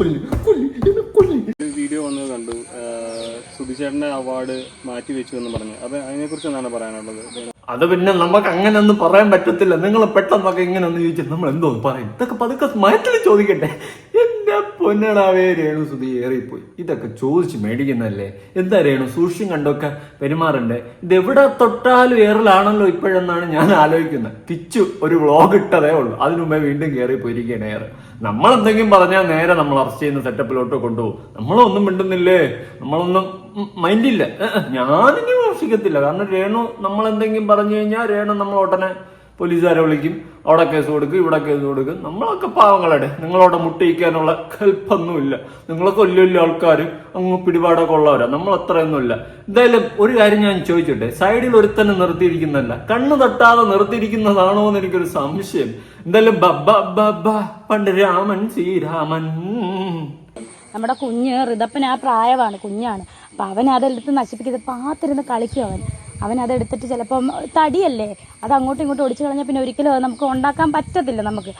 ഒരു വീഡിയോ വന്നത് കണ്ടു. സുധിച്ചേട്ടന്റെ അവാർഡ് മാറ്റി വെച്ചു എന്ന് പറഞ്ഞു. അപ്പൊ അതിനെ കുറിച്ച് എന്താണ് പറയാനുള്ളത്? അത് പിന്നെ നമുക്ക് അങ്ങനെ ഒന്നും പറയാൻ പറ്റത്തില്ല. നിങ്ങൾ പെട്ടെന്നൊക്കെ ഇങ്ങനെ ഒന്ന് ചോദിച്ചാൽ നമ്മൾ എന്തോ പറയും? ഇതൊക്കെ പതുക്കെ മയത്തിൽ ചോദിക്കട്ടെ. പൊന്നടാവേ രേണു സുധി ഏറിപ്പോയി. ഇതൊക്കെ ചോദിച്ച് മേടിക്കുന്നല്ലേ എന്താ രേണു സൂക്ഷ്യം കണ്ടൊക്കെ പെരുമാറണ്ടേ? ഇത് എവിടെ തൊട്ടാലും ഏറലാണല്ലോ ഇപ്പോഴെന്നാണ് ഞാൻ ആലോചിക്കുന്നത്. തിച്ചു ഒരു വ്ളോഗ് ഇട്ടതേ ഉള്ളൂ. അതിനു മുമ്പേ വീണ്ടും കയറി പോയിരിക്കുകയാണ് നമ്മൾ എന്തെങ്കിലും പറഞ്ഞാൽ നേരെ നമ്മൾ അറസ്റ്റ് ചെയ്യുന്ന സെറ്റപ്പിലോട്ട് കൊണ്ടുപോകും. നമ്മളൊന്നും മിണ്ടുന്നില്ലേ? നമ്മളൊന്നും മൈൻഡില്ല ഞാനിനി വിമർശിക്കത്തില്ല കാരണം രേണു നമ്മൾ എന്തെങ്കിലും പറഞ്ഞു കഴിഞ്ഞാൽ രേണു നമ്മൾ ഉടനെ പോലീസുകാരെ വിളിക്കും. അവിടെ കേസ് കൊടുക്കും ഇവിടെ കേസ് കൊടുക്കും. നമ്മളൊക്കെ പാവങ്ങളടെ നിങ്ങളവിടെ മുട്ടിയിക്കാനുള്ള കൽപ്പൊന്നുമില്ല. നിങ്ങളൊക്കെ വലിയ വലിയ ആൾക്കാർ അങ്ങ് പിടിപാടൊക്കെ ഉള്ളവരാ. നമ്മൾ അത്രയൊന്നുമില്ല എന്തായാലും ഒരു കാര്യം ഞാൻ ചോദിച്ചോട്ടെ സൈഡിൽ ഒരുത്തന്നെ നിർത്തിയിരിക്കുന്നല്ല കണ്ണു തട്ടാതെ നിർത്തിയിരിക്കുന്നതാണോ എന്ന് എനിക്കൊരു സംശയം. എന്തായാലും പണ്ട് രാമൻ ശ്രീരാമൻ. നമ്മുടെ കുഞ്ഞ് ഋതപ്പൻ ആ പ്രായമാണ് കുഞ്ഞാണ്. അപ്പൊ അവൻ അതെടുത്ത് നശിപ്പിക്കുന്നത് പാത്തിരുന്ന് കളിക്കും അവൻ. അവൻ അതെടുത്തിട്ട് ചിലപ്പം തടിയല്ലേ? അത് അങ്ങോട്ടും ഇങ്ങോട്ടും ഒടിച്ചു കളഞ്ഞാൽ പിന്നെ ഒരിക്കലും നമുക്ക് ഉണ്ടാക്കാൻ പറ്റത്തില്ല നമുക്ക്.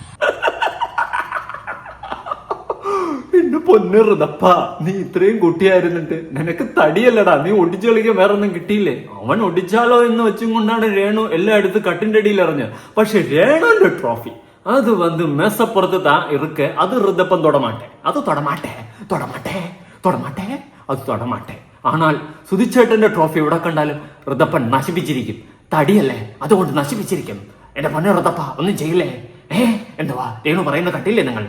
എന്റെ പൊന്ന് ഋതപ്പ നീ ഇത്രയും കുട്ടിയായിരുന്നിട്ട് നിനക്ക് തടിയല്ലടാ. നീ ഒടിച്ചു കളിക്കാൻ വേറെ ഒന്നും കിട്ടിയില്ലേ? അവൻ ഒടിച്ചാലോ എന്ന് വെച്ചും കൊണ്ടാണ് രേണു എല്ലായിടത്തും കട്ടിന്റെ അടിയിൽ എറിഞ്ഞത്. പക്ഷെ രേണുവിന്റെ ട്രോഫി അത് വന്ന് മെസ്സപ്പുറത്ത് താ ഇറുക്ക്. അത് ഋതപ്പം തൊടമാട്ടെ. അത് തൊടമാട്ടെ തൊടമാട്ടെ തൊടമാട്ടെ അത് തൊടമാട്ടെ. ആണാൽ സുധിച്ചേട്ടന്റെ ട്രോഫി എവിടെ കണ്ടാലും ഋതപ്പൻ നശിപ്പിച്ചിരിക്കും. തടിയല്ലേ? അതുകൊണ്ട് നശിപ്പിച്ചിരിക്കും. എന്റെ പൊന്നെ ഋതപ്പ ഒന്നും ചെയ്യില്ലേ? ഏ? എന്തുവാ? രേണു പറയുന്ന കട്ടില്ലേ നിങ്ങൾ?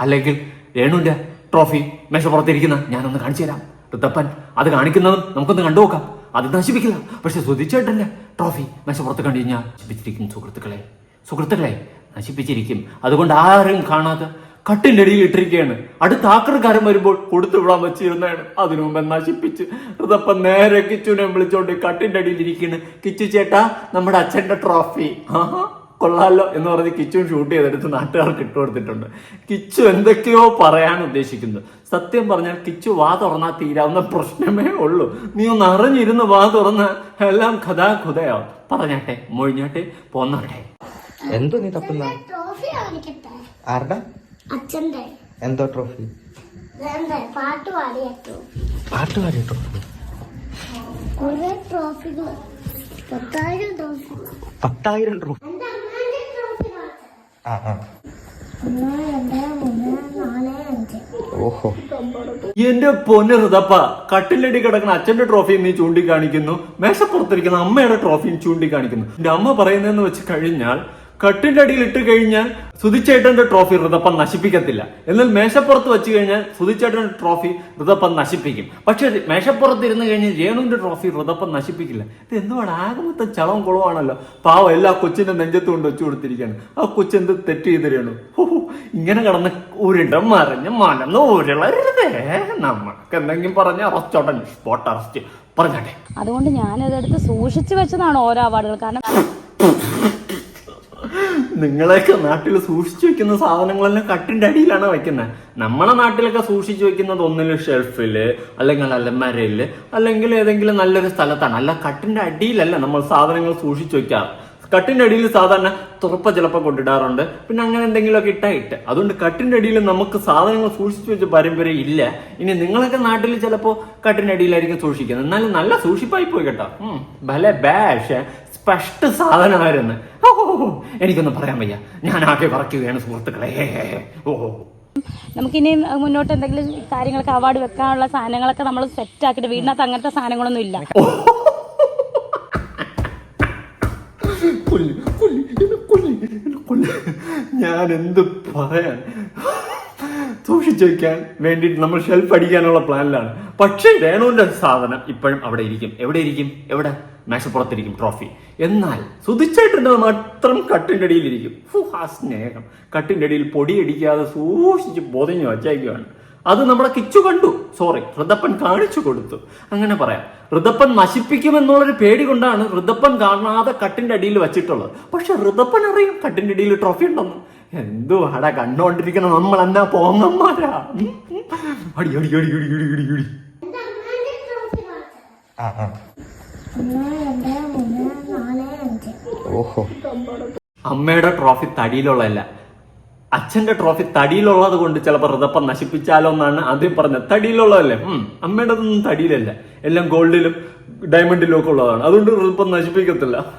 അല്ലെങ്കിൽ രേണുവിന്റെ ട്രോഫി മേശപ്പുറത്തിരിക്കുന്ന ഞാനൊന്ന് കാണിച്ചു തരാം. ഋതപ്പൻ അത് കാണിക്കുന്നതും നമുക്കൊന്ന് കണ്ടു നോക്കാം. അത് നശിപ്പിക്കില്ല. പക്ഷെ സുധിച്ചേട്ടന്റെ ട്രോഫി മേശപ്പുറത്ത് കണ്ടു കഴിഞ്ഞാൽ നശിപ്പിച്ചിരിക്കും സുഹൃത്തുക്കളെ. സുഹൃത്തുക്കളെ നശിപ്പിച്ചിരിക്കും. അതുകൊണ്ട് ആരും കാണാത്ത കട്ടിന്റെ അടിയിൽ ഇട്ടിരിക്കുകയാണ് അടുത്ത ആക്രക്കാരൻ വരുമ്പോൾ കൊടുത്തു വിടാൻ വെച്ചിരുന്നതാണ്. അതിനു മുമ്പ് നശിപ്പിച്ച്. അതപ്പം നേരെ കിച്ചുനെ വിളിച്ചോണ്ട് കട്ടിന്റെ അടിയിൽ ഇരിക്കുകയാണ് കിച്ചു ചേട്ടാ നമ്മുടെ അച്ഛന്റെ ട്രോഫി ആഹാ കൊള്ളാലോ എന്ന് പറഞ്ഞ് കിച്ചു ഷൂട്ട് ചെയ്തെടുത്ത് നാട്ടുകാർക്ക് ഇട്ട് കൊടുത്തിട്ടുണ്ട്. കിച്ചു എന്തൊക്കെയോ പറയാൻ ഉദ്ദേശിക്കുന്നു. സത്യം പറഞ്ഞാൽ കിച്ചു വാ തുറന്നാൽ തീരാവുന്ന പ്രശ്നമേ ഉള്ളൂ. നീ ഒന്ന് അറിഞ്ഞിരുന്ന് വാ തുറന്ന് എല്ലാം കഥാ കുതയാവും പറഞ്ഞാട്ടെ മൊഴിഞ്ഞാട്ടെ പോന്നാട്ടെ. എന്തോ നീ തപ്പുന്ന? ആരുടെ? അച്ഛന്റെ എന്തോ ട്രോഫി? പാട്ട് പാടിയ ട്രോഫി. പാട്ടുകാരി ട്രോഫി? കുറെ ട്രോഫികൾ. പത്തായിരം ട്രോഫി. പത്തായിരം ട്രോഫി ആ ആ. ഓഹോ. എന്റെ പൊന്ന് ഹൃദപ്പ കട്ടിലടി കിടക്കുന്ന അച്ഛന്റെ ട്രോഫിയും നീ ചൂണ്ടിക്കാണിക്കുന്നു. മേശപ്പുറത്തിരിക്കുന്ന അമ്മയുടെ ട്രോഫിയും ചൂണ്ടിക്കാണിക്കുന്നു. എന്റെ അമ്മ പറയുന്നതെന്ന് വെച്ച് കഴിഞ്ഞാൽ കട്ടിന്റെ അടിയിൽ ഇട്ട് കഴിഞ്ഞാൽ സുധിച്ചേട്ടന്റെ ട്രോഫി ഋതപ്പൻ നശിപ്പിക്കത്തില്ല. എന്നാൽ മേശപ്പുറത്ത് വെച്ച് കഴിഞ്ഞാൽ സുധിച്ചേട്ടന്റെ ട്രോഫി ഋതപ്പൻ നശിപ്പിക്കും. പക്ഷെ മേശപ്പുറത്ത് ഇരുന്ന് കഴിഞ്ഞാൽ രേണുവിന്റെ ട്രോഫി ഋതപ്പൻ നശിപ്പിക്കില്ല. ഇത് എന്തുവാണ്? ആകെ ചളവും കുളവാണല്ലോ പാവം എല്ലാ കൊച്ചിന്റെ നെഞ്ചത്ത് കൊണ്ട് വെച്ചു കൊടുത്തിരിക്കുകയാണ്. ആ കൊച്ചെന്ത് തെറ്റ് ചെയ്ത് രേണു? ഇങ്ങനെ കടന്ന് ഉരുണ്ടം മറിഞ്ഞ് മലന്ന് ഉരുളരുതേ. നമ്മൾക്ക് എന്തെങ്കിലും പറഞ്ഞ അറസ്റ്റ് ഉടൻ സ്പോട്ട് അറസ്റ്റ് പറഞ്ഞാട്ടെ. അതുകൊണ്ട് ഞാനതെടുത്ത് സൂക്ഷിച്ചു വെച്ചതാണ് ഓരോ അവാർഡുകൾ. കാരണം നിങ്ങളെയൊക്കെ നാട്ടിൽ സൂക്ഷിച്ചു വെക്കുന്ന സാധനങ്ങളെല്ലാം കട്ടിന്റെ അടിയിലാണ് വെക്കുന്നത് നമ്മളെ നാട്ടിലൊക്കെ സൂക്ഷിച്ചു വെക്കുന്നത് ഒന്നിൽ ഷെൽഫിൽ അല്ലെങ്കിൽ അലമരയിൽ അല്ലെങ്കിൽ ഏതെങ്കിലും നല്ലൊരു സ്ഥലത്താണ്. അല്ല കട്ടിന്റെ അടിയിലല്ല നമ്മൾ സാധനങ്ങൾ സൂക്ഷിച്ചു വെക്കാറ്. കട്ടിന്റെ അടിയിൽ സാധാരണ തുറപ്പ ചിലപ്പോൾ കൊണ്ടിടാറുണ്ട്. പിന്നെ അങ്ങനെ എന്തെങ്കിലുമൊക്കെ ഇട്ടാ ഇട്ട്. അതുകൊണ്ട് കട്ടിന്റെ അടിയിൽ നമുക്ക് സാധനങ്ങൾ സൂക്ഷിച്ചു വെച്ച പാരമ്പര്യം ഇല്ല. ഇനി നിങ്ങളൊക്കെ നാട്ടിൽ ചിലപ്പോൾ കട്ടിന്റെ അടിയിലായിരിക്കും സൂക്ഷിക്കുന്നത്. എന്നാലും നല്ല സൂക്ഷിപ്പായി പോയി കേട്ടോ. ഭല ബാഷ് സ്പഷ്ട സാധനമായിരുന്നു. ഓ, എനിക്കൊന്നും പറയാൻ വയ്യ. ഞാൻ ആകെ പറക്കുകയാണ് സുഹൃത്തുക്കളെ. ഓ. നമുക്കിനി മുന്നോട്ട് എന്തെങ്കിലും കാര്യങ്ങളൊക്കെ അവാർഡ് വെക്കാനുള്ള സാധനങ്ങളൊക്കെ നമ്മൾ സെറ്റ് ആക്കിയിട്ട് വീടിനകത്ത് അങ്ങനത്തെ സാധനങ്ങളൊന്നും ഇല്ല. ഞാൻ എന്ത് പറയാൻ? സൂക്ഷിച്ചു വെക്കാൻ വേണ്ടിയിട്ട് നമ്മൾ ഷെൽഫ് അടിക്കാനുള്ള പ്ലാനിലാണ് പക്ഷേ രേണുവിന്റെ സാധനം ഇപ്പോഴും അവിടെ ഇരിക്കും. എവിടെ ഇരിക്കും? എവിടെ? മേശപ്പുറത്തിരിക്കും ട്രോഫി എന്നാൽ സുതിച്ചായിട്ടുണ്ടെന്ന് മാത്രം കട്ടിന്റെ അടിയിലിരിക്കും ഫു, ആ സ്നേഹം. കട്ടിന്റെ അടിയിൽ പൊടിയടിക്കാതെ സൂക്ഷിച്ച് പൊതിഞ്ഞു വച്ചയക്കുകയാണ് അത് നമ്മളെ കിച്ചു കണ്ടു. സോറി ഋതപ്പൻ കാണിച്ചു കൊടുത്തു. അങ്ങനെ പറയാം. ഋതപ്പൻ നശിപ്പിക്കുമെന്നുള്ളൊരു പേടി കൊണ്ടാണ് ഋതപ്പൻ കാണാതെ കട്ടിന്റെ അടിയിൽ വെച്ചിട്ടുള്ളത്. പക്ഷെ ഋതപ്പൻ അറിയും കട്ടിന്റെ അടിയിൽ ട്രോഫി ഉണ്ടെന്ന്. എന്തുവാടാ കണ്ടോണ്ടിരിക്കണം നമ്മൾ എന്നാ പോന്നമ്മാരാ. അടി അടി അടി അടി അടി അടി അടി. ആ ആ. ഓഹോ. അമ്മയുടെ ട്രോഫി തടിയിലുള്ളതല്ല. അച്ഛന്റെ ട്രോഫി തടിയിലുള്ളത് കൊണ്ട് ചിലപ്പോൾ ഹൃദപ്പം നശിപ്പിച്ചാലോ എന്നാണ് ആദ്യം പറഞ്ഞത്. തടിയിലുള്ളതല്ലേ? അമ്മയുടെ ഒന്നും തടിയിലല്ല. എല്ലാം ഗോൾഡിലും ഡയമണ്ടിലും ഒക്കെ ഉള്ളതാണ്. അതുകൊണ്ട് ഹൃദപ്പം നശിപ്പിക്കത്തില്ല.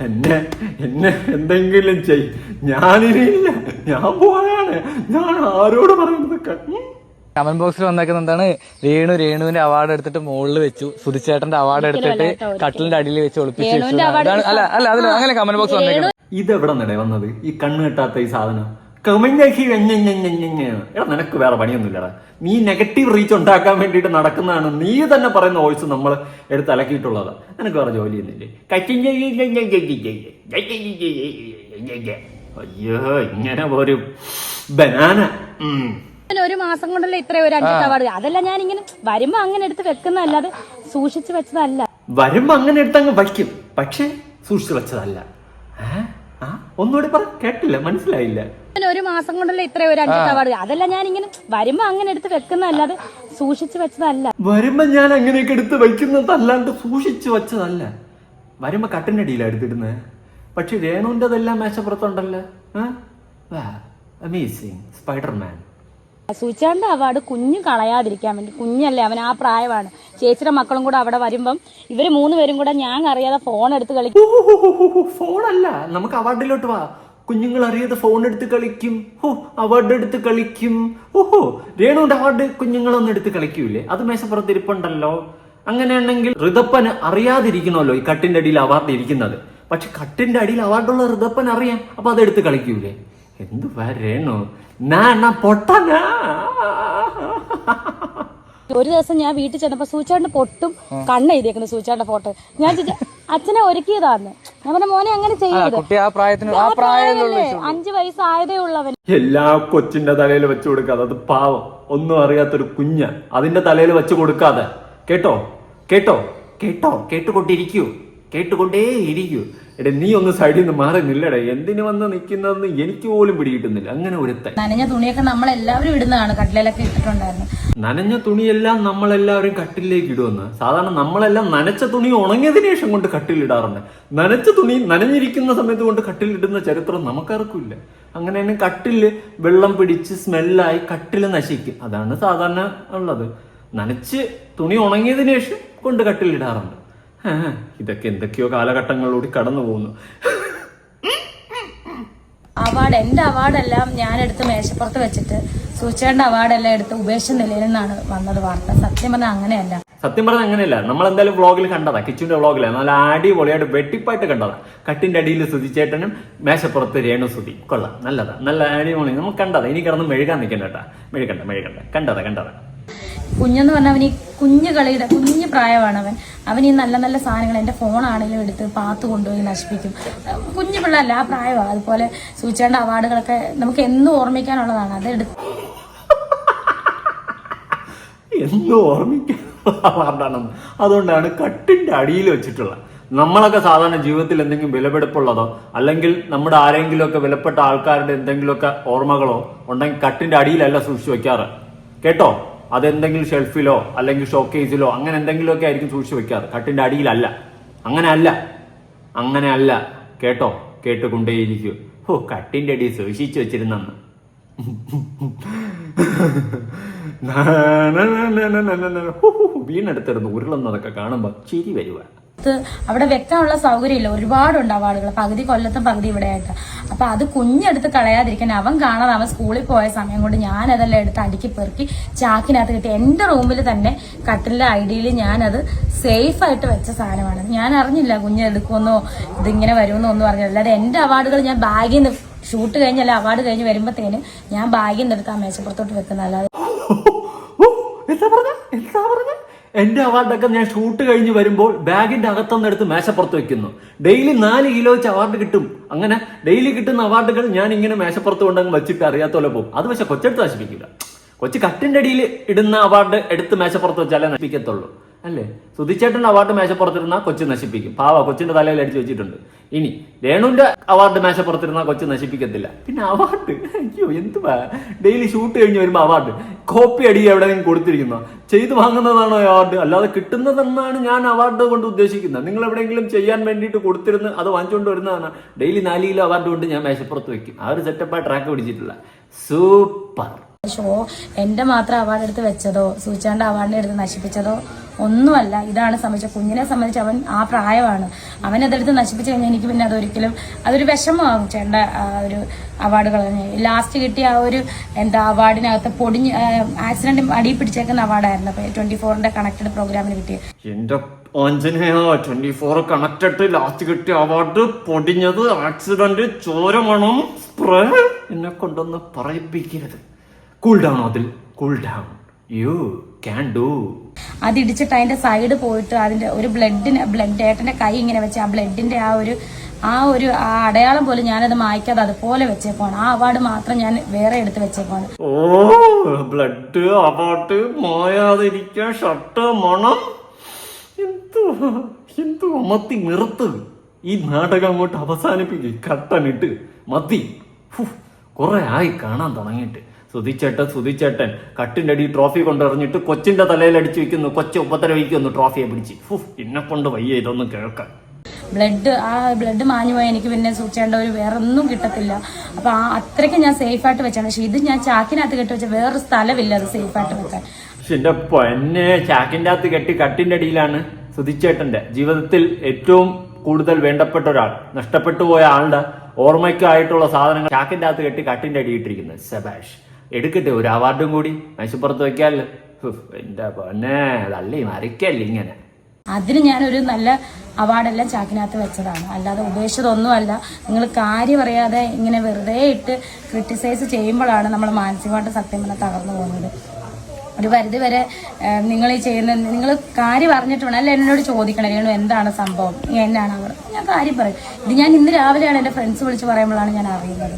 എന്നെ എന്നെ എന്തെങ്കിലും ചെയ്. ഞാനിനിയില്ല ഞാൻ പോയാണ്. ഞാൻ ആരോട് പറയുന്നതൊക്കെ. കമന്റ് ബോക്സിൽ വന്നേക്കുന്ന എന്താണ് രേണു രേണുവിന്റെ അവാർഡ് എടുത്തിട്ട് മുകളിൽ വെച്ചു സുധിച്ചേട്ടന്റെ അവാർഡ് എടുത്തിട്ട് കട്ടിലിന്റെ അടിയിൽ വെച്ച് ഒളിപ്പിച്ച് വെച്ചു അല്ല അല്ല അതിൽ അങ്ങനെ കമന്റ് ബോക്സ് വന്നേക്കുന്നത് ഇതെവിടെ നിന്നടേ വന്നത് ഈ കണ്ണ് കെട്ടാത്ത ഈ സാധനം കമന്റാക്കി എടാ നിനക്ക് വേറെ പണിയൊന്നുമില്ലടാ നീ നെഗറ്റീവ് റീച്ച് ഉണ്ടാക്കാൻ വേണ്ടിയിട്ട് നടക്കുന്നതാണ് നീ തന്നെ പറയുന്ന വോയിസ് നമ്മൾ എടുത്ത് അലക്കിയിട്ടുള്ളത് നിനക്ക് വേറെ ജോലിയൊന്നുമില്ലേ അയ്യോ ഇങ്ങനെ ഒരു ബനാന ഒരു മാസം കൊണ്ടല്ലേ ഇത്രയും ഒരു അഞ്ച് അവാർഡ് അതല്ല ഞാൻ ഇങ്ങനെ വരുമ്പോ അങ്ങനെ എടുത്ത് വെക്കുന്നതല്ലാതെ സൂക്ഷിച്ചു വെച്ചതല്ല. വരുമ്പോ അങ്ങനെ എടുത്ത് അങ്ങ് വയ്ക്കും. പക്ഷേ സൂക്ഷിച്ചു വെച്ചതല്ല. ഒന്നുകൂടി പറ. കേട്ടില്ല മനസ്സിലായില്ല. ഒരു മാസം കൊണ്ടല്ലേ ഇത്രയും ഒരു അഞ്ച് അവാർഡ് അതല്ല ഞാൻ ഇങ്ങനെ വരുമ്പോ അങ്ങനെ എടുത്ത് വെക്കുന്നതല്ലാതെ സൂക്ഷിച്ചു വെച്ചതല്ല. വരുമ്പോ ഞാൻ അങ്ങനെയൊക്കെ എടുത്ത് വെക്കുന്നതല്ലാണ്ട് സൂക്ഷിച്ചു വെച്ചതല്ല. വരുമ്പോ കട്ടിന്റെ അടിയിലാണ് എടുത്തിടുന്നത് പക്ഷെ രേണുവിന്റെതെല്ലാം മേശപ്പുറത്തുണ്ടല്ലോ. Amazing Spiderman. സൂചാന്റെ അവാർഡ് കുഞ്ഞു കളയാതിരിക്കാൻ വേണ്ടി കുഞ്ഞല്ലേ അവൻ ആ പ്രായമാണ്. ചേച്ചിയുടെ മക്കളും കൂടെ അവിടെ വരുമ്പം ഇവർ മൂന്നുപേരും കൂടെ ഞാൻ അറിയാതെ ഫോൺ എടുത്ത് കളിക്കും ഫോണല്ല നമുക്ക് അവാർഡിലോട്ട് വാ. കുഞ്ഞുങ്ങൾ അറിയാതെ ഫോൺ എടുത്ത് കളിക്കും. അവാർഡ് എടുത്ത് കളിക്കും. ഓഹോ രേണുവിന്റെ അവാർഡ് കുഞ്ഞുങ്ങളൊന്നും എടുത്ത് കളിക്കൂലേ അത് മേശപ്പുറത്ത് ഇരിപ്പുണ്ടല്ലോ. അങ്ങനെയാണെങ്കിൽ ഋതപ്പന് അറിയാതിരിക്കണമല്ലോ ഈ കട്ടിന്റെ അടിയിൽ അവാർഡ് ഇരിക്കുന്നത്. പക്ഷെ കട്ടിന്റെ അടിയിൽ അവാർഡുള്ള ഋതപ്പൻ അറിയാം. അപ്പൊ അതെടുത്ത് കളിക്കൂലേ? എന്ത് രേണു നാ പൊട്ടനാ ഒരു ദിവസം ഞാൻ വീട്ടിൽ ചെന്നപ്പോ സൂച്ചാണ്ട് പൊട്ടും കണ്ണ എഴുതിയേക്കുന്നു സൂചാന്റെ ഫോട്ടോ. ഞാൻ അച്ഛനെ ഒരുക്കിയതാന്ന്. ഞാൻ പറഞ്ഞ മോനെ അങ്ങനെ ചെയ്യരുത്. അഞ്ചു ആ പ്രായത്തിന് ആ ആ പ്രായത്തിലുള്ള അഞ്ച് വയസ്സായതേ ഉള്ളവൻ. എല്ലാ കൊച്ചിന്റെ തലയിൽ വെച്ചു കൊടുക്കാതെ അത് പാവം. ഒന്നും അറിയാത്തൊരു കുഞ്ഞ് അതിന്റെ തലയിൽ വെച്ചു കൊടുക്കാതെ. കേട്ടോ? കേട്ടോ? കേട്ടോ? കേട്ടുകൊണ്ടിരിക്കൂ. കേട്ടുകൊണ്ടേ ഇരിക്കൂ. എടേ നീ ഒന്ന് സൈഡിൽ നിന്ന് മാറി നില്ലടേ. എന്തിനു വന്ന് നിൽക്കുന്നതെന്ന് എനിക്ക് പോലും പിടികിട്ടുന്നില്ല. അങ്ങനെ ഒരുത്തൻ. നനഞ്ഞ തുണിയൊക്കെ നമ്മൾ എല്ലാവരും ഇടുന്നതാണ്. കട്ടിലൊക്കെ ഇട്ടിട്ടുണ്ടായിരുന്നു. നനഞ്ഞ തുണിയെല്ലാം നമ്മളെല്ലാവരും കട്ടിലേക്ക് ഇടുമെന്ന് സാധാരണ നമ്മളെല്ലാം നനച്ച തുണി ഉണങ്ങിയതിനു ശേഷം കൊണ്ട് കട്ടിലിടാറുണ്ട്. നനച്ച തുണി നനഞ്ഞിരിക്കുന്ന സമയത്ത് കൊണ്ട് കട്ടിലിടുന്ന ചരിത്രം നമുക്കാർക്കില്ല അങ്ങനെ തന്നെ കട്ടിൽ വെള്ളം പിടിച്ച് സ്മെല്ലായി കട്ടിൽ നശിക്കും. അതാണ് സാധാരണ ഉള്ളത്. നനച്ച് തുണി ഉണങ്ങിയതിനു ശേഷം കൊണ്ട് കട്ടിലിടാറുണ്ട്. ഇതൊക്കെ എന്തൊക്കെയോ കാലഘട്ടങ്ങളിലൂടെ കടന്നു പോകുന്നു. അവാർഡ് എന്റെ അവാർഡെല്ലാം ഞാൻ എടുത്ത് മേശപ്പുറത്ത് വെച്ചിട്ട് സൂചേണ്ട അവാർഡെല്ലാം എടുത്ത് ഉപേക്ഷ നിലയിൽ നിന്നാണ് വന്നത് വാർത്ത. സത്യം പറഞ്ഞാൽ അങ്ങനെയല്ല. സത്യം പറഞ്ഞാൽ അങ്ങനെയല്ല. നമ്മൾ എന്തായാലും വ്ളോഗിൽ കണ്ടതാ. കിച്ചുവിന്റെ വ്ളോഗിലെ നല്ല അടിപൊളിയായിട്ട് വെട്ടിപ്പായിട്ട് കണ്ടതാ. കട്ടിന്റെ അടിയിൽ സുതിച്ചേട്ടനും മേശപ്പുറത്ത് രേണു സുതി കൊള്ളാം. നല്ലതാ. നല്ല അടിപൊളി. നമ്മൾ കണ്ടതാ. ഇനി കിടന്ന് മെഴുകാൻ നിൽക്കണ്ട കേട്ടാ. മെഴുകണ്ട മെഴുകണ്ട. കണ്ടതാ കണ്ടതാ. കുഞ്ഞെന്ന് പറഞ്ഞാൽ അവൻ ഈ കുഞ്ഞു കളിയുടെ കുഞ്ഞു പ്രായമാണ് അവൻ. അവൻ ഈ നല്ല നല്ല സാധനങ്ങൾ എന്റെ ഫോണാണെങ്കിലും എടുത്ത് പാത്ത് കൊണ്ടുപോയി നശിപ്പിക്കും. കുഞ്ഞു പിള്ളേരല്ല ആ പ്രായമാണ് അതുപോലെ സൂചിച്ചേണ്ട അവാർഡുകളൊക്കെ നമുക്ക് എന്നും ഓർമ്മിക്കാനുള്ളതാണ്. അത് എടുത്ത് എന്നും ഓർമ്മിക്കാൻ അതുകൊണ്ടാണ് കട്ടിന്റെ അടിയിൽ വെച്ചിട്ടുള്ളത്. നമ്മളൊക്കെ സാധാരണ ജീവിതത്തിൽ എന്തെങ്കിലും വിലപിടിപ്പുള്ളതോ അല്ലെങ്കിൽ നമ്മുടെ ആരെങ്കിലുമൊക്കെ വിലപ്പെട്ട ആൾക്കാരുടെ എന്തെങ്കിലുമൊക്കെ ഓർമ്മകളോ ഉണ്ടെങ്കിൽ കട്ടിന്റെ അടിയിലല്ല സൂക്ഷിച്ചു വെക്കാറ്. കേട്ടോ? അതെന്തെങ്കിലും ഷെൽഫിലോ അല്ലെങ്കിൽ ഷോക്കേസിലോ അങ്ങനെ എന്തെങ്കിലുമൊക്കെ ആയിരിക്കും സൂക്ഷിച്ചു വെക്കാറ് കട്ടിന്റെ അടിയിലല്ല അങ്ങനെ അല്ല അങ്ങനെ അല്ല കേട്ടോ കേട്ടുകൊണ്ടേയിരിക്കൂ ഓ കട്ടിന്റെ അടി സൂക്ഷിച്ചു വെച്ചിരുന്നെന്ന് വീണെടുത്തിരുന്നു ഉരുളുന്നതൊക്കെ കാണുമ്പോൾ ചിരി വരുക അവിടെ വെക്കാനുള്ള സൗകര്യമില്ല. ഒരുപാടുണ്ട് അവാർഡുകൾ പകുതി കൊല്ലത്തും പകുതി ഇവിടെയായിട്ട്. അപ്പൊ അത് കുഞ്ഞെടുത്ത് കളയാതിരിക്കാൻ അവൻ കാണാതെ അവൻ സ്കൂളിൽ പോയ സമയം കൊണ്ട് ഞാൻ അതെല്ലാം എടുത്ത് അടുക്കി പെറുക്കി ചാക്കിനകത്ത് കിട്ടി എന്റെ റൂമിൽ തന്നെ കട്ടിലെ ഐഡിയിൽ ഞാനത് സേഫ് ആയിട്ട് വെച്ച സാധനമാണ്. ഞാൻ അറിഞ്ഞില്ല കുഞ്ഞ് എടുക്കുമെന്നോ ഇതിങ്ങനെ വരുമെന്നോ ഒന്നും അറിഞ്ഞില്ല. അല്ലാതെ എന്റെ അവാർഡുകൾ ഞാൻ ബാഗിൽ നിന്ന് ഷൂട്ട് കഴിഞ്ഞല്ല അവാർഡ് കഴിഞ്ഞ് വരുമ്പോഴത്തേനും ഞാൻ ബാഗിൽ നിന്ന് എടുത്ത് ആ മേശപ്പുറത്തോട്ട് വെക്കുന്ന അല്ലാതെ ഓ, എന്താ പറഞ്ഞ എന്താ പറഞ്ഞ എന്റെ അവാർഡൊക്കെ ഞാൻ ഷൂട്ട് കഴിഞ്ഞ് വരുമ്പോൾ ബാഗിന്റെ അകത്തൊന്ന് എടുത്ത് മേശപ്പുറത്ത് വെക്കുന്നു. ഡെയിലി നാല് കിലോ വെച്ച് അവാർഡ് കിട്ടും. അങ്ങനെ ഡെയിലി കിട്ടുന്ന അവാർഡുകൾ ഞാൻ ഇങ്ങനെ മേശപ്പുറത്ത് കൊണ്ടങ്ങ് വെച്ചിട്ട് അറിയാത്ത പോലെ പോകും. അത് പക്ഷെ കൊച്ചെടുത്ത് നശിപ്പിക്കില്ല കൊച്ചു കട്ടിന്റെ അടിയിൽ ഇടുന്ന അവാർഡ് എടുത്ത് മേശപ്പുറത്ത് വെച്ചാലേ നശിപ്പിക്കത്തുള്ളൂ. അല്ലേ? സുധിച്ചേട്ടൻ അവാർഡ് മേശപ്പുറത്തിരുന്ന കൊച്ചു നശിപ്പിക്കും. പാവ കൊച്ചിന്റെ തലയിൽ അടിച്ചു വെച്ചിട്ടുണ്ട്. ഇനി രേണുവിന്റെ അവാർഡ് മേശപ്പുറത്തിരുന്ന കൊച്ചു നശിപ്പിക്കത്തില്ല. പിന്നെ അവാർഡ് അയ്യോ എന്തുവാ ഡെയിലി ഷൂട്ട് കഴിഞ്ഞ് വരുമ്പോ അവാർഡ് കോപ്പി അടി എവിടെയെങ്കിലും കൊടുത്തിരിക്കുന്നോ? ചെയ്തു വാങ്ങുന്നതാണോ അവാർഡ് അല്ലാതെ കിട്ടുന്നതെന്നാണ് ഞാൻ അവാർഡ് കൊണ്ട് ഉദ്ദേശിക്കുന്നത്. നിങ്ങൾ എവിടെയെങ്കിലും ചെയ്യാൻ വേണ്ടിയിട്ട് കൊടുത്തിരുന്ന് അത് വാങ്ങിച്ചുകൊണ്ട് വരുന്നതാണ്. ഡെയിലി നാല് കിലോ അവാർഡ് കൊണ്ട് ഞാൻ മേശപ്പുറത്ത് വെക്കും. ആ ഒരു സെറ്റപ്പായി ട്രാക്ക് പിടിച്ചിട്ടില്ല സൂപ്പർ ഷോ എന്റെ മാത്രം അവാർഡ് എടുത്ത് വെച്ചതോ? സൂചാന്റെ അവാർഡിനെ എടുത്ത് നശിപ്പിച്ചതോ? ഒന്നുമല്ല. ഇതാണ് സംബന്ധിച്ചത് കുഞ്ഞിനെ സംബന്ധിച്ച് അവൻ ആ പ്രായമാണ്. അവൻ അതെടുത്ത് നശിപ്പിച്ചു കഴിഞ്ഞാൽ എനിക്ക് പിന്നെ അതൊരിക്കലും അതൊരു വിഷമമാകും. ചേട്ടന്റെ ഒരു അവാർഡ് കളഞ്ഞ്. ലാസ്റ്റ് കിട്ടിയ ആ ഒരു എന്താ അവാർഡിനകത്ത് പൊടിഞ്ഞ് ആക്സിഡന്റ് അടിയിൽ പിടിച്ചേക്കുന്ന അവാർഡായിരുന്നു അപ്പൊ ട്വന്റി ഫോറിന്റെ കണക്റ്റഡ് പ്രോഗ്രാമിന് കിട്ടിയത്. എന്റെ ലാസ്റ്റ് കിട്ടിയ അവാർഡ് പൊടിഞ്ഞത് ആക്സിഡന്റ് ചോരമണം എന്നെ കൊണ്ടൊന്ന് പറയിപ്പിക്കരുത്. കൂൾ ഡൗൺ അതിൽ cool down you can do അത് ഇടിച്ചിട്ട് അതിന്റെ സൈഡ് പോയിട്ട് അതിന്റെ ഒരു ബ്ലഡിന് ബ്ലഡ് ഏട്ടന്റെ കൈ ഇങ്ങനെ വെച്ച് ആ ബ്ലഡിന്റെ ആ ഒരു ആ ഒരു ആ അടയാളം പോലും ഞാനത് മായ്ക്കാതെ അതുപോലെ വെച്ചേക്കുവാണ്. ആ അവാർഡ് മാത്രം ഞാൻ വേറെ എടുത്ത് വെച്ചേക്കുവാണ്. ഓ ബ്ലഡ് അവാർഡ് മായാതിരിക്കാൻ ഷർട്ട് മണം. എന്തോ എന്തു മത്തി നിർത്ത് ഈ നാടകം അങ്ങോട്ട് അവസാനിപ്പിക്കും കട്ടനിട്ട് മതി കൊറേ കുറെ ആയി കാണാൻ തുടങ്ങിയിട്ട്. സുധിച്ചേട്ടൻ സുധിച്ചേട്ടൻ. കട്ടിന്റെ അടി ട്രോഫി കൊണ്ടെറിഞ്ഞിട്ട് കൊച്ചിന്റെ തലയിൽ അടിച്ചു വെക്കുന്നു. കൊച്ചു ഉപദ്രവിക്കുന്നു. ട്രോഫിയെ പിടിച്ച്. ഫുഫ് എന്നെ കൊണ്ട് വയ്യ ഇതൊന്നും കേൾക്കാൻ. ബ്ലഡ് ആ ബ്ലഡ് മാഞ്ഞു പോയാൽ എനിക്ക് പിന്നെ സൂക്ഷിക്കേണ്ട ഒരു വേറെ ഒന്നും കിട്ടത്തില്ല. അപ്പൊ ആ അത്രയ്ക്ക് ഞാൻ സേഫായിട്ട് വെച്ചാണ്. പക്ഷെ ഇത് ഞാൻ ചാക്കിനകത്ത് കെട്ടി വെച്ച വേറൊരു സ്ഥലമില്ല അത് സേഫായിട്ട് വെക്കാൻ. പക്ഷെ എന്റെ പൊന്നെ ചാക്കിന്റെ അകത്ത് കെട്ടി കട്ടിന്റെ അടിയിലാണ് സുധിച്ചേട്ടന്റെ ജീവിതത്തിൽ ഏറ്റവും കൂടുതൽ വേണ്ടപ്പെട്ട ഒരാൾ. നഷ്ടപ്പെട്ടു പോയ ആളുടെ ഓർമ്മയ്ക്കായിട്ടുള്ള സാധനങ്ങൾ ചാക്കിന്റെ അകത്ത് കെട്ടി കട്ടിന്റെ അടിയിട്ടിരിക്കുന്നത് സബാഷ്. എടുക്കട്ടെ ഒരു അവാർഡും കൂടി. മേശപ്പുറത്ത് വെക്കാല്ലോ. എന്റെ പൊന്നെ തള്ളി മറിക്കല്ലേ ഇങ്ങനെ. അതിന് ഞാനൊരു നല്ല അവാർഡെല്ലാം ചാക്കിനകത്ത് വെച്ചതാണ്. അല്ലാതെ ഉപേക്ഷിച്ചതൊന്നുമല്ല. നിങ്ങൾ കാര്യം അറിയാതെ ഇങ്ങനെ വെറുതെ ഇട്ട് ക്രിട്ടിസൈസ് ചെയ്യുമ്പോഴാണ് നമ്മൾ മാനസികമായിട്ട് സത്യം പറഞ്ഞാൽ തകർന്നു പോകുന്നത്. ഒരു പരിധി വരെ നിങ്ങൾ ഈ ചെയ്യുന്ന നിങ്ങൾ കാര്യം അറിഞ്ഞിട്ട് വേണം അല്ല എന്നോട് ചോദിക്കണം? രേണു എന്താണ് സംഭവം? എന്നാണ് അവർ ഞാൻ കാര്യം പറയും. ഇത് ഞാൻ ഇന്ന് രാവിലെയാണ് എന്റെ ഫ്രണ്ട്സ് വിളിച്ച് പറയുമ്പോഴാണ് ഞാൻ അറിയുന്നത്.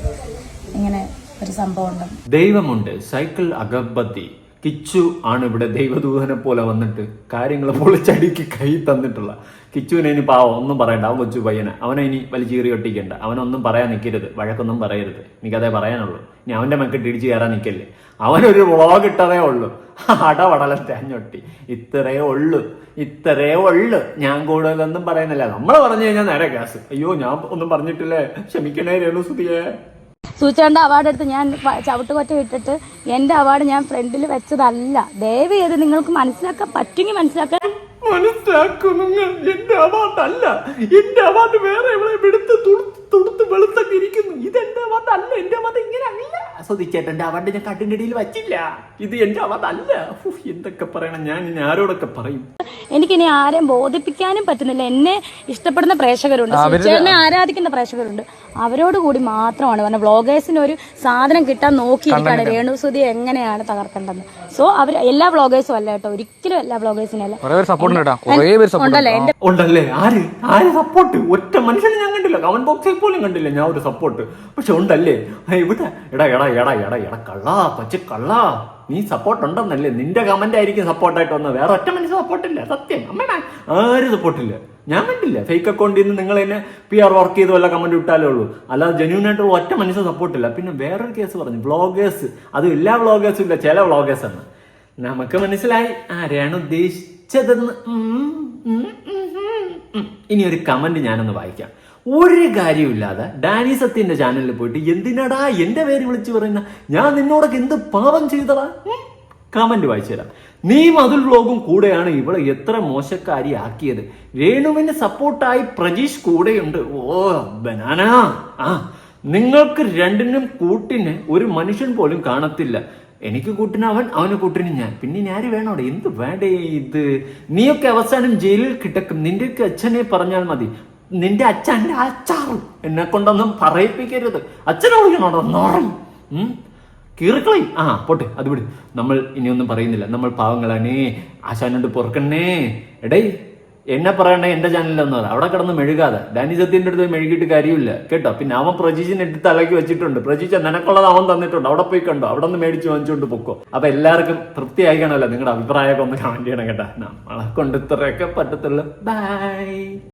ഒരു സംഭവം ദൈവമുണ്ട്. സൈക്കിൾ അഗബത്തി കിച്ചു ആണ് ഇവിടെ ദൈവദൂതനെ പോലെ വന്നിട്ട് കാര്യങ്ങൾ പൊളിച്ചടിക്ക് കൈ തന്നിട്ടുള്ള. കിച്ചുവിനെ ഇനി പാവം ഒന്നും പറയണ്ട. അവൻ കൊച്ചു പയ്യനെ. അവനെ ഇനി വലിച്ചീറി ഒട്ടിക്കണ്ട. അവനൊന്നും പറയാൻ നിൽക്കരുത് വഴക്കൊന്നും പറയരുത്. എനിക്കതേ പറയാനുള്ളൂ. ഇനി അവന്റെ മക്കിട്ട് ഇടിച്ച് കയറാൻ നിൽക്കല്ലേ അവനൊരു വ്ളോഗ് ഇട്ടതേ ഉള്ളൂ. അടവടല തേഞ്ഞൊട്ടി ഇത്രേ ഉള്ളു. ഇത്രേ ഉള്ളു. ഞാൻ കൂടുതലൊന്നും പറയുന്നില്ല. നമ്മൾ പറഞ്ഞു കഴിഞ്ഞാൽ നേരെ ഗ്യാസ്. അയ്യോ ഞാൻ ഒന്നും പറഞ്ഞിട്ടില്ലേ? ക്ഷമിക്കണേ രേണു സുതിയേ സൂചാണ്ട അവാർഡ് എടുത്ത് ഞാൻ ചവിട്ടുകൊറ്റ ഇട്ടിട്ട് എന്റെ അവാർഡ് ഞാൻ ഫ്രണ്ടിൽ വെച്ചതല്ല. ദയവ് ചെയ്ത് നിങ്ങൾക്ക് മനസ്സിലാക്കാൻ പറ്റുമെങ്കിൽ മനസ്സിലാക്കാൻ. മനസ്സിലാക്കുന്നു എന്റെ അല്ല. എന്റെ അവാർഡ് വേറെ എവിടെ എടുത്ത് തുടുത്ത് വെളുത്തൊക്കെ ഇരിക്കുന്നു. ഇത് എന്റെ അവാർഡ് അല്ല എന്റെ അവാർഡ് ഇങ്ങനെ അല്ല. സ്വദിച്ചേട്ടന്റെ അവാർഡ് ഞാൻ കട്ടിന്റെ ഇടയിൽ വച്ചില്ല. ഇത് എന്റെ അവതല്ല എന്തൊക്കെ പറയണം ഞാൻ ഇനി ആരോടൊക്കെ പറയും? എനിക്കിനി ആരെയും ബോധിപ്പിക്കാനും പറ്റുന്നില്ല. എന്നെ ഇഷ്ടപ്പെടുന്ന പ്രേക്ഷകരുണ്ട്. എന്നെ ആരാധിക്കുന്ന പ്രേക്ഷകരുണ്ട്. അവരോട് കൂടി മാത്രമാണ് പറഞ്ഞ വ്ളോഗേഴ്സിന് ഒരു സാധനം കിട്ടാൻ നോക്കിയിരിക്കുകയാണ്. രേണുസുതി എങ്ങനെയാണ് തകർക്കേണ്ടത്? സോ അവർ എല്ലാ വ്ളോഗേഴ്സും അല്ല കേട്ടോ. ഒരിക്കലും എല്ലാ വ്ളോഗേഴ്സിനും അല്ല. ഉണ്ടല്ലേ? ആര്? ആര് സപ്പോർട്ട് ഒറ്റ മനുഷ്യനെ ഞാൻ കണ്ടില്ല. കമന്റ് ബോക്സിൽ പോലും കണ്ടില്ല. ഞാൻ ഒരു സപ്പോർട്ട് പക്ഷെ ഉണ്ടല്ലേ? ഇവിടെ എടാ എടാ എടാ എടാ എടാ കള്ളാ പച്ച കള്ളാ. നീ സപ്പോർട്ട് ഉണ്ടെന്നല്ലേ? നിന്റെ കമന്റ് ആയിരിക്കും സപ്പോർട്ടായിട്ട് വന്നത്. വേറെ ഒറ്റ മനുഷ്യ സപ്പോർട്ടില്ല സത്യം. അമ്മേടാ ആരും സപ്പോർട്ടില്ല ഞാൻ കണ്ടില്ല. ഫേക്ക് അക്കൗണ്ടിൽ നിന്ന് നിങ്ങൾ എന്നെ പി ആർ വർക്ക് ചെയ്ത് വല്ല കമന്റ് ഇട്ടാലേ ഉള്ളൂ. അല്ലാതെ ജെന്യൂൻ ആയിട്ടുള്ള ഒറ്റ മനുഷ്യ സപ്പോർട്ടില്ല പിന്നെ വേറൊരു കേസ് പറഞ്ഞു. വ്ളോഗേഴ്സ് അത് എല്ലാ വ്ളോഗേഴ്സും ഇല്ല. ചില വ്ളോഗേഴ്സ് ആണ്. നമുക്ക് മനസ്സിലായി ആരെയാണ് ഉദ്ദേശിച്ചതെന്ന്. ഇനി ഒരു കമന്റ് ഞാനൊന്ന് വായിക്കാം. ഒരു കാര്യമില്ലാതെ ഡാനി സത്യന്റെ ചാനലിൽ പോയിട്ട് എന്തിനടാ എന്റെ പേര് വിളിച്ചു പറയുന്ന? ഞാൻ നിന്നോടൊക്കെ എന്ത് പാപം ചെയ്തടാ? കമന്റ് വായിച്ചു തരാം. നീ മധുൽ വ്ലോഗും കൂടെയാണ് ഇവളെ എത്ര മോശക്കാരി ആക്കിയത്. രേണുവിന് സപ്പോർട്ടായി പ്രജീഷ് കൂടെയുണ്ട്. Oh banana. ആ നിങ്ങൾക്ക് രണ്ടിനും കൂട്ടിന് ഒരു മനുഷ്യൻ പോലും കാണത്തില്ല. എനിക്ക് കൂട്ടിന് അവൻ അവന് കൂട്ടിന് ഞാൻ. പിന്നെ ഞാൻ വേണോടെ? എന്ത് വേണ്ടേ ഇത്? നീയൊക്കെ അവസാനം ജയിലിൽ കിടക്കും. നിന്റെ അച്ഛനെ പറഞ്ഞാൽ മതി. നിന്റെ അച്ഛന്റെ അച്ചാറും എന്നെ കൊണ്ടൊന്നും പറയിപ്പിക്കരുത്. അച്ഛനെ വിളിക്കണോടോ നോറും. കീറിക്കളി. ആ പോട്ടെ അത് നമ്മൾ ഇനിയൊന്നും പറയുന്നില്ല. നമ്മൾ പാവങ്ങളാണേ. ആശാനോട് പൊറുക്കണേ എടേ എന്നെ പറയണേ എന്റെ ചാനലിലൊന്നും അവിടെ കിടന്ന് മെഴുകാതെ. ഡാനി സത്യന്റെ അടുത്ത് മെഴുകിയിട്ട് കാര്യമില്ല. കേട്ടോ? പിന്നെ അവൻ പ്രജീഷിനെ എടുത്ത് തലക്കി വെച്ചിട്ടുണ്ട്. പ്രജീഷ നിനക്കുള്ളത് അവൻ തന്നിട്ടുണ്ട്. അവിടെ പോയി കണ്ടോ? അവിടെ നിന്ന് മേടിച്ച് വാങ്ങിച്ചുകൊണ്ട് പൊക്കോ. അപ്പൊ എല്ലാവർക്കും തൃപ്തിയായിക്കണമല്ലോ നിങ്ങളുടെ അഭിപ്രായമൊക്കെ ഒന്ന് കമന്റ് ചെയ്യണം കേട്ടോ. നമ്മളെ കൊണ്ട് ഇത്രയൊക്കെ പറ്റത്തുള്ളൂ. ബൈ